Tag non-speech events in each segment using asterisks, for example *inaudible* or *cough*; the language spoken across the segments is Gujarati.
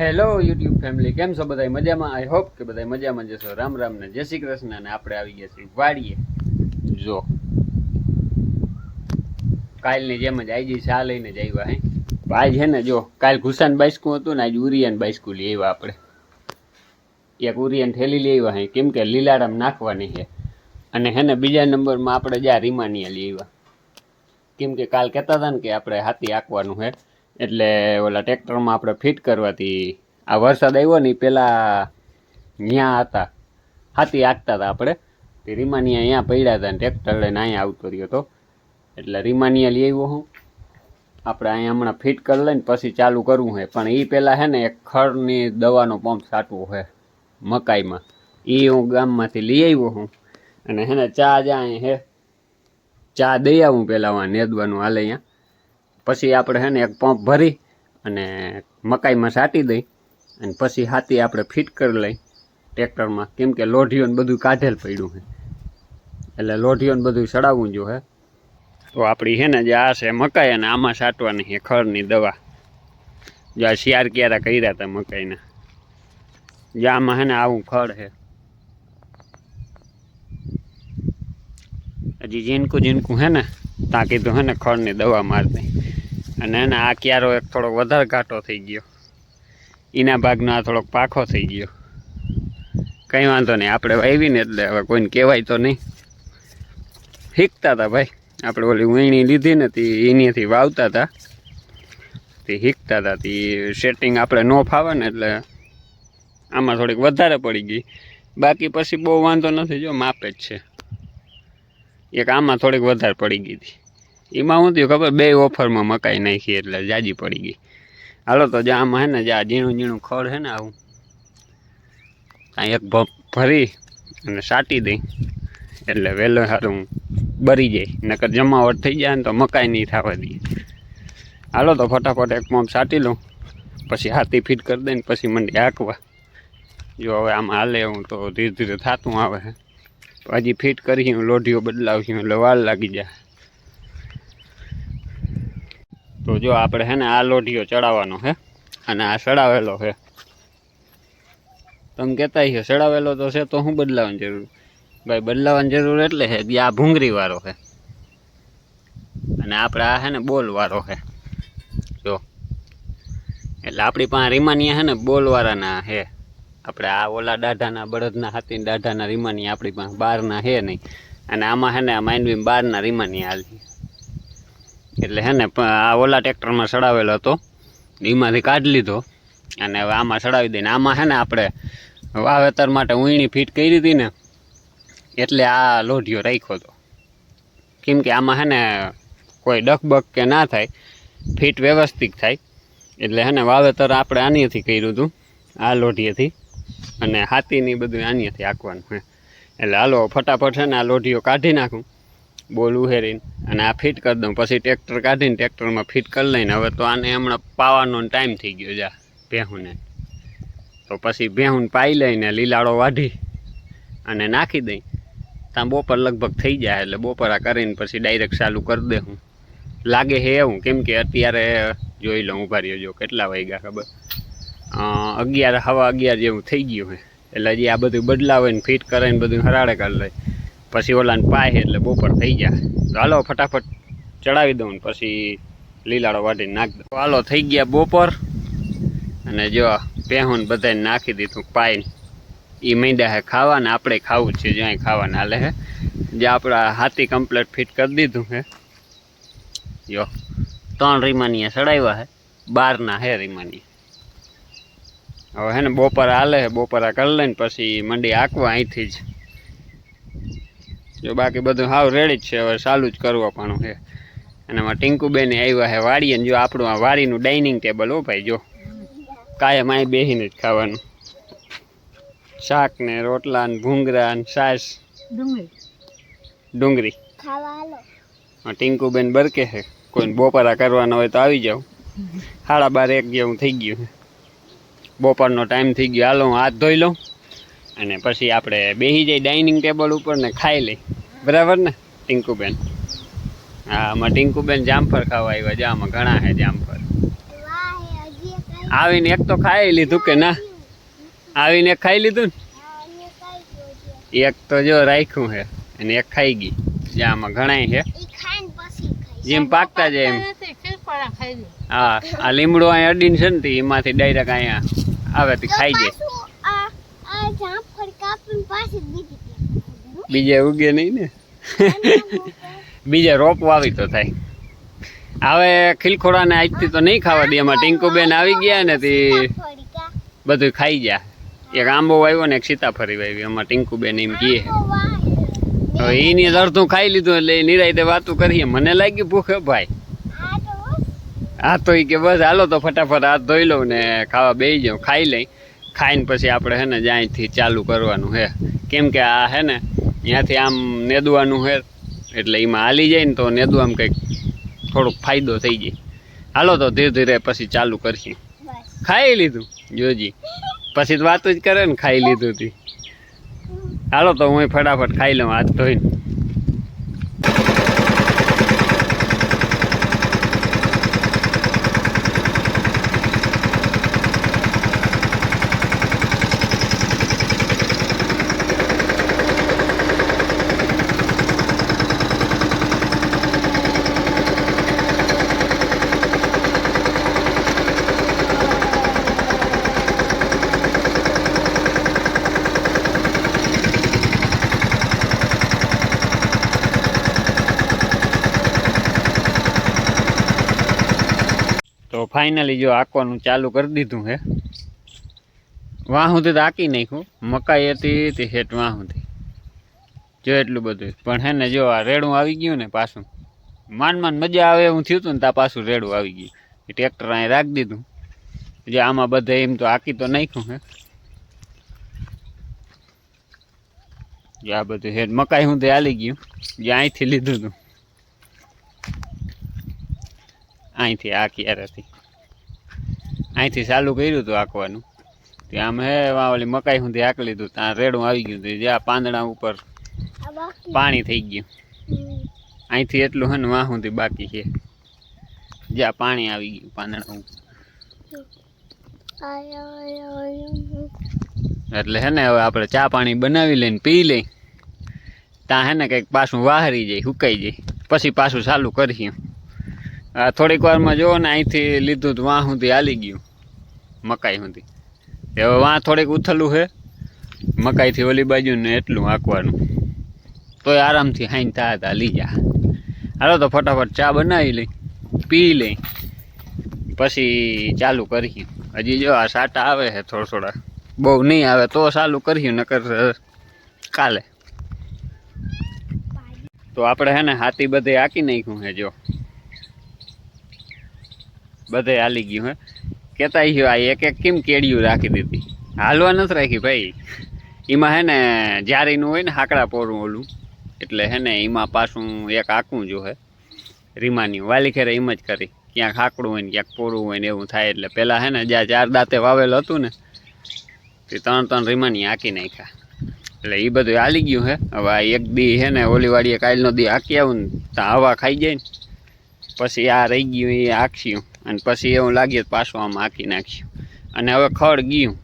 હેલો યુટ્યુબ ફેમિલી કેમ છો બધા મજામાં? આઈ હોપ કે બધા મજામાં જશો. રામ રામ ને જય શ્રી કૃષ્ણ અને આપણે આવી ગયા છીએ વાડીએ. જો. કાલની જેમ જ આઈ જઈ શા લઈને જ આવ્યા હે. આજ છે ને જો, કાલ ઘુસાન બાઈસ્કું હતું ને આજ ઉરિયન બાઈસ્કું લઈ આવ્યા આપણે. એક ઉરિયન થેલી લઈ આવ્યા હે, કેમ કે લીલારામ નાખવાની છે અને હે ને બીજા નંબરમાં આપણે જ્યાં રીમાનિયા લઈ આવ્યા. કેમ કે કાલ કહેતા હતા ને કે આપણે હાથી આંકવાનું છે એટલે ઓલા ટ્રેક્ટરમાં આપણે ફિટ કરવાથી આ વરસાદ આવ્યો ને પહેલાં ત્યાં હતા, હાથી હાંકતા હતા આપણે. તે રીમાનિયા અહીંયા પડ્યા હતા ને ટ્રેક્ટર લઈને અહીંયા આવતો રહ્યો હતો એટલે રીમાનિયા લઈ આવ્યો હું. આપણે અહીંયા હમણાં ફિટ કરી લઈને પછી ચાલુ કરવું છે પણ એ પહેલાં છે ને એક ખરની દવાનો પંપ સાટવો છે મકાઈમાં. એ હું ગામમાંથી લઈ આવ્યો હું. અને હે ને ચા જ્યાં હે, ચા દઈ આવું પહેલાં નેદવાનું હાલે અહીંયા. પછી આપણે છે ને એક પંપ ભરી અને મકાઈમાં સાટી દઈ અને પછી હાથી આપણે ફિટ કરી લઈ ટ્રેક્ટરમાં. કેમ કે લોઢીઓને બધું કાઢેલ પડ્યું છે એટલે લોઢીઓને બધું ચડાવવું જો હે. તો આપણી છે ને જે આ છે મકાઈ અને આમાં સાટવાની છે ખરની દવા. જો આ શિયાર ક્યારે કર્યા હતા મકાઈના. જે આમાં છે ને આવું ખડ છે હજી જીનકું જીનકું હે ને, ત્યાં કીધું હે ને ખડની દવા મારતી અને એના આ ક્યારો એક થોડોક વધારે ઘાટો થઈ ગયો. એના ભાગનો આ થોડોક પાખો થઈ ગયો. કંઈ વાંધો નહીં, આપણે વાવીને એટલે હવે કોઈને કહેવાય તો નહીં. શીખતા હતા ભાઈ. આપણે ઓલી વીણી લીધી ને એનીથી વાવતા હતા. તે શીખતા હતા, તે સેટિંગ આપણે ન ફાવે ને એટલે આમાં થોડીક વધારે પડી ગઈ. બાકી પછી બહુ વાંધો નથી, જો માપે જ છે. એક આમાં થોડીક વધારે પડી ગઈ હતી. એમાં શું થયું ખબર? બે ઓફરમાં મકાઈ નાખી એટલે જાજી પડી ગઈ. હાલો તો જ્યાં આમાં હે ને જ્યાં ઝીણું ઝીણું ખડ હે ને આવું. ત્યાં એક ભરી અને સાટી દઈ. એટલે વહેલો સારું બરી જાય. નકર જમાવટ થઈ જાય ને તો મકાઈ નહીં થવા દઈએ હાલો તો ફટાફટ એક પંપ સાટી લઉં. પછી હાથી ફિટ કરી દઈને પછી મંડી હાંકવા. જો હવે આમ હાલે હું તો ધીરે ધીરે થતું આવે હજી ફિટ કરી હું, લોઢીઓ બદલાવશું, એટલે વાર લાગી જાય. તો જો આપણે હે ને આ લોઢીઓ ચડાવવાનો છે અને આ ચડાવેલો છે તમે કહેતા છો ચડાવેલો તો છે, તો શું બદલાવાની જરૂર? ભાઈ, બદલાવાની જરૂર એટલે છે કે આ ભૂંગળીવાળો છે અને આપણે આ છે ને બોલ વાળો છે જો. એટલે આપણી પાસે રીમાનિયા છે ને બોલવાળાના હે. આપણે આ ઓલા દાઢાના, બળદના હાથી દાઢાના રીમાનિયા આપણી પાસે બહારના છે નહીં. અને આમાં છે ને આ માંડવી બહારના રીમાનિયા હાલી એટલે હે ને આ ઓલા ટ્રેક્ટરમાં ચડાવેલો હતો. એમાંથી કાઢી લીધો. અને હવે આમાં ચડાવી દઈને આમાં હે ને આપણે વાવેતર માટે ઊંયણી ફીટ કરી હતી ને, એટલે આ લોઢિયો રાખ્યો હતો. કેમ કે આમાં હે ને કોઈ ડકબક કે ના થાય, ફિટ વ્યવસ્થિત થાય. એટલે હે ને વાવેતર આપણે આનીથી કર્યું હતું, આ લોઢીએથી અને હાથીની બધું આનીથી આંકવાનું હે. એટલે હાલો, ફટાફટ છે ને આ લોઢીઓ કાઢી નાખું. બોલ ઉહેરીને અને આ ફિટ કરી દઉં. પછી ટ્રેક્ટર કાઢીને ટ્રેક્ટરમાં ફિટ કરી લઈને હવે તો આને હમણાં પાવાનો ટાઈમ થઈ ગયો જા ભેહુંને. તો પછી ભેહું પાઈ લઈને લીલાડો વાઢી અને નાખી દઈ. ત્યાં બપોર લગભગ થઈ જાય એટલે બપોરા કરીને પછી ડાયરેક્ટ ચાલુ કરી દે હું. લાગે છે એવું, કેમ કે અત્યારે જોઈ લઉં ઊભા રહ્યો જો કેટલા વાગ્યા ખબર. અગિયાર, હવા અગિયાર જેવું થઈ ગયું હોય એટલે હજી આ બધું બદલાવે ને ફિટ કરાવીને બધું હરાડે કરી લે. પછી ઓલાને પાય એટલે બપોર થઈ જાય તો હાલો ફટાફટ ચડાવી દઉં પછી લીલાડો વાટીને નાખી દઉં. હાલો થઈ ગયા બપોર. અને જો પહેું બધાને નાખી દીધું પાઈને. એ મીંડા હે ખાવા ને આપણે ખાવું છે જ્યાં ખાવાના હાલે હે. જે આપણા હાથી કમ્પ્લેટ ફિટ કરી દીધું હે. જો, ત્રણ રીમાનિયા ચડાવ્યા હે. બારના હે રીમાનિયા. હવે હે ને બપોરા હાલે હે, બપોરા કરી લઈને પછી મંડી આંકવા અહીંથી જ. જો બાકી બધું હાવ રેડી જ છે હવે ચાલુ જ કરવો પણ છે. અને એમાં ટીંકુબેન આવ્યા છે વાડીએ ને જો આપણું આ વાડીનું ડાઇનિંગ ટેબલ હો ભાઈ જો. કાયમ અહીં બેસીને જ ખાવાનું. શાક ને રોટલા ને ભૂંગરા ને છાશ. ડુંગળી. ટીંકુબેન બરકે છે. કોઈને બપોરા કરવાના હોય તો આવી જાવ *laughs* સાડા બાર એક જેવું થઈ ગયું બપોરનો ટાઈમ થઈ ગયો. હાલો હું હાથ ધોઈ લઉં. અને પછી આપણે બેસી જઈ ડાઇનિંગ ટેબલ ઉપર ને ખાઈ લઈ. બરાબર ને, ટીંકુબેન? હા, આમાં ટીંકુબેન જામફળ ખાવા આવ્યા આમાં ઘણા છે જામફળ. આવીને એક તો ખાઈ લીધું કે ના? આવીને એક ખાઈ લીધું ને? એક તો જો રાખ્યું છે, અને એક ખાઈ ગઈ. જે આમાં ઘણાય છે. જેમ પાકતા જાય એમ. હા, આ લીમડો અહીંયા અડીને છે ને એમાંથી ડાયરેક્ટ અહીંયા આવે તે ખાઈ જાય. બીજે ઉગે નહીં ને? બીજે રોપ વાવી તો થાય. હવે ખીલખોડાને આજથી તો નહીં ખાવા દે એમાં ટીંકુબેન આવી ગયા ને તે બધું ખાઈ ગયા. એક આંબો વાવ્યો ને એક સીતાફળી વાવી એમાં ટીંકુબેન એમ કહે. હવે એની અડધું ખાઈ લીધું એટલે એ નિરાયતે વાતું કરીએ મને લાગી ભૂખે ભાઈ. હા તો ઈ કે બસ હાલો તો ફટાફટ હાથ ધોઈ લઉં ને ખાવા બેસી જાઉં. ખાઈ લઈ. ખાઈને પછી આપણે હે ને જ્યાંથી ચાલુ કરવાનું હે. કેમ કે આ હે ને ત્યાંથી આમ નેદવાનું હે, એટલે એમાં હાલી જાય ને તો નેદવામાં કંઈક થોડોક ફાયદો થઈ જાય. હાલો તો ધીરે ધીરે પછી ચાલુ કરશે ખાઈ લીધું, જોજી. પછી તો વાત જ કરે ને ખાઈ લીધું હતી હાલો તો હું ફટાફટ ખાઈ લઉં, હાથ ધોઈને તો ફાઇનલી જો આંકવાનું ચાલુ કરી દીધું હે. વાહ સુધી તો આંકી નાખ્યું. મકાઈ હતી તે હેઠ વાહ સુધી. જો એટલું બધું. પણ હે ને જો આ રેડું આવી ગયું ને પાછું. માન માન મજા આવે એવું થયું હતું ને ત્યાં પાછું રેડું આવી ગયું. એ ટ્રેક્ટર અહીં રાખી દીધું. જે આમાં બધે એમ તો આંકી તો નાખ્યું હે. જે આ બધું હેઠ મકાઈ સુધી હાલી ગયું. જે અહીંથી લીધું હતું અહીંથી આ ક્યારેથી અહીંથી ચાલુ કર્યું હતું આંકવાનું. ત્યાં હે ઓલી મકાઈ સુધી આંક લીધું ત્યાં રેડું આવી ગયું હતું જ્યાં પાંદડા ઉપર પાણી થઈ ગયું. અહીંથી એટલું હે ને વાં સુધી બાકી છે. જ્યાં પાણી આવી ગયું પાંદડા ઉપર. એટલે હે ને હવે આપણે ચા પાણી બનાવી લઈને પી લઈ. ત્યાં હે ને કંઈક પાછું વાહરી જાય સુકાઈ જાય. પછી પાછું ચાલુ કરીએ. આ થોડીક વારમાં જુઓ ને અહીંથી લીધું તો વાં સુધી હાલી ગયું, મકાઈ સુધી. હવે વાં થોડીક ઉથલું છે, મકાઈથી ઓલી બાજુ ને એટલું આંકવાનું તોય આરામથી હાઈન થા હતા લઈ જા હાલો તો ફટાફટ ચા બનાવી લઈ, પી લઈ, પછી ચાલુ કરીએ. હજી જો આ સાટા આવે છે થોડા થોડા. બહુ નહીં આવે તો ચાલુ કરીએ, નકર કાલે. તો આપણે હે ને હાથી બધે આંકી નાખ્યું છે જો. બધે હાલી ગયું, હે? કહેતા ગયું આ એક એક કેમ કેડિયું રાખી દીધી? હાલવા નથી રાખી ભાઈ. એમાં હે ને, જારીનું હોય ને, હાકડા પોરું ઓલું. એટલે હે ને એમાં પાછું એક આકું જો હે રીમાની વાલી ખેરે એમ જ કરી. ક્યાંક હાકડું હોય ને, ક્યાંક પોરું હોય ને, એવું થાય. એટલે પહેલાં હે ને, જ્યાં ચાર દાંતે વાવેલું હતું ને, તે ત્રણ ત્રણ રીમાની આંકી નાખ્યા. એટલે એ બધું હાલી ગયું હે. હવે આ એક દી હે ને ઓલીવાડીએ કાલનો દી આંકી આવું ને તો હવા ખાઈ જાય ને, પછી આ રહી ગયું, એ આંક્યું અને પછી એવું લાગે તો પાછું આમ હાંકી નાખ્યું. અને હવે ખડ ગયું.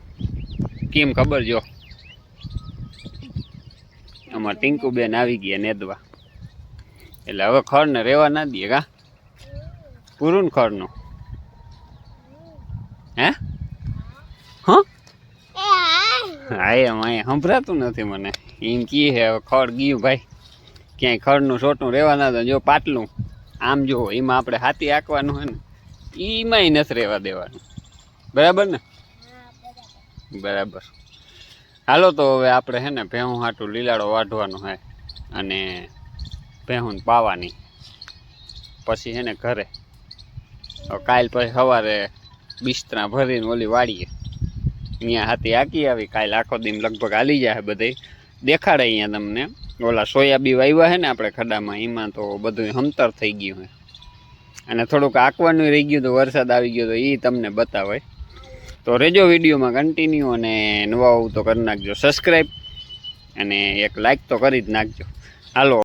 કેમ ખબર જો? આમાં ટીંકુબેન આવી ગયા નેદવા. એટલે હવે ખડને રહેવા ના દે કા? પૂરું ખડનું? હે? હા? હા એમ અહીંયા સંભળાતું નથી મને. એમ કહે છે, હવે ખડ ગયું ભાઈ. ક્યાંય ખડનું છોટું રહેવા ના જો પાટલું, આમ જો એમાં આપણે હાથી આંકવાનું હોય ને. એમાંય નથી રહેવા દેવાનું. બરાબર ને? બરાબર. હાલો તો હવે આપણે હે ને ભેહું હાટું લીલાડો વાઢવાનો હે અને ભેહું પાવાની. પછી હે ને ઘરે. કાલ પછી સવારે બિસ્તરા ભરીને ઓલી વાડીએ. અહીંયા હાથી આકી આવી, કાલ આખો દિન લગભગ હાલી જાય બધે દેખાડે અહીંયા તમને. ઓલા સોયાબી વાવ્યા હે ને આપણે ખડામાં, એમાં તો બધું હમતર થઈ ગયું છે અને થોડુંક આંકવાનું રહી ગયું તો વરસાદ આવી ગયો તો એ તમને બતાવે. તો રેજો વિડીયોમાં કન્ટિન્યુ અને નવા આવું તો કરી નાખજો. સબસ્ક્રાઈબ અને એક લાઇક તો કરી જ નાખજો. હાલો.